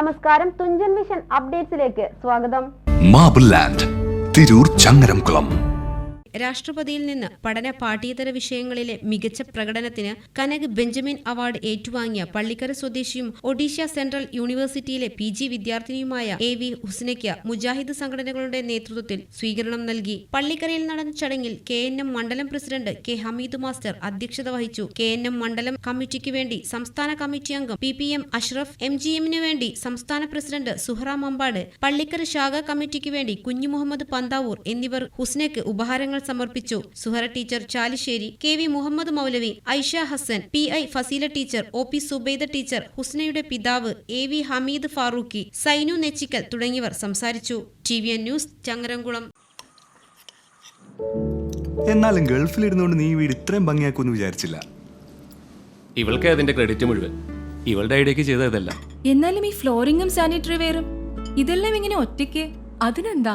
നമസ്കാരം തുഞ്ചൻ മിഷൻ അപ്ഡേറ്റ്സിലേക്ക് സ്വാഗതം. Marble land Tirur Changaramkulam. രാഷ്ട്രപതിയിൽ നിന്ന് പഠന പാഠ്യേതര വിഷയങ്ങളിലെ മികച്ച പ്രകടനത്തിന് കനക് ബെഞ്ചമിൻ അവാർഡ് ഏറ്റുവാങ്ങിയ പള്ളിക്കര സ്വദേശിയും ഒഡീഷ സെൻട്രൽ യൂണിവേഴ്സിറ്റിയിലെ പി ജി വിദ്യാർത്ഥിനിയുമായ എ വി ഹുസ്നയ്ക്ക് മുജാഹിദ് സംഘടനകളുടെ നേതൃത്വത്തിൽ സ്വീകരണം നൽകി. പള്ളിക്കരയിൽ നടന്ന ചടങ്ങിൽ കെ എൻ എം മണ്ഡലം പ്രസിഡന്റ് കെ ഹമീദ് മാസ്റ്റർ അധ്യക്ഷത വഹിച്ചു. കെ എൻ എം മണ്ഡലം കമ്മിറ്റിക്ക് വേണ്ടി സംസ്ഥാന കമ്മിറ്റി അംഗം P P M Ashraf M G എമ്മിനു വേണ്ടി സംസ്ഥാന പ്രസിഡന്റ് സുഹറ മമ്പാട് പള്ളിക്കര ശാഖ കമ്മിറ്റിക്ക് വേണ്ടി കുഞ്ഞു മുഹമ്മദ് പന്താവൂർ എന്നിവർ ഹുസ്നയ്ക്ക് ഉപഹാരങ്ങൾ സമർപ്പിച്ചു. Suhara teacher Chalissery K V Muhammad Maulavi Aisha Hasan P I Faseela teacher O P Subaida teacher ഹുസ്നയുടെ പിതാവ് എ വി ഹമീദ് ഫാറൂഖി സൈനു നെച്ചിക്കൽ തുടങ്ങിയവർ സംസാരിച്ചു. T V N news Changaramkulam. എന്നാലും ഗൾഫിലിരുന്നുകൊണ്ട് നീ വീട് ഇത്രയും ഭംഗിയാക്കുമെന്ന് വിചാരിച്ചില്ല. ഇവൾക്ക് അതിന്റെ ക്രെഡിറ്റ് മുഴുവൻ. ഇവളുടെ ഐഡിയക്ക് ചെയ്തതല്ല എന്നാലും ഈ ഫ്ലോറിംഗും സാനിറ്ററി വെയറും ഇതെല്ലാം ഇങ്ങനെ ഒറ്റയ്ക്ക്? അതിനെന്താ?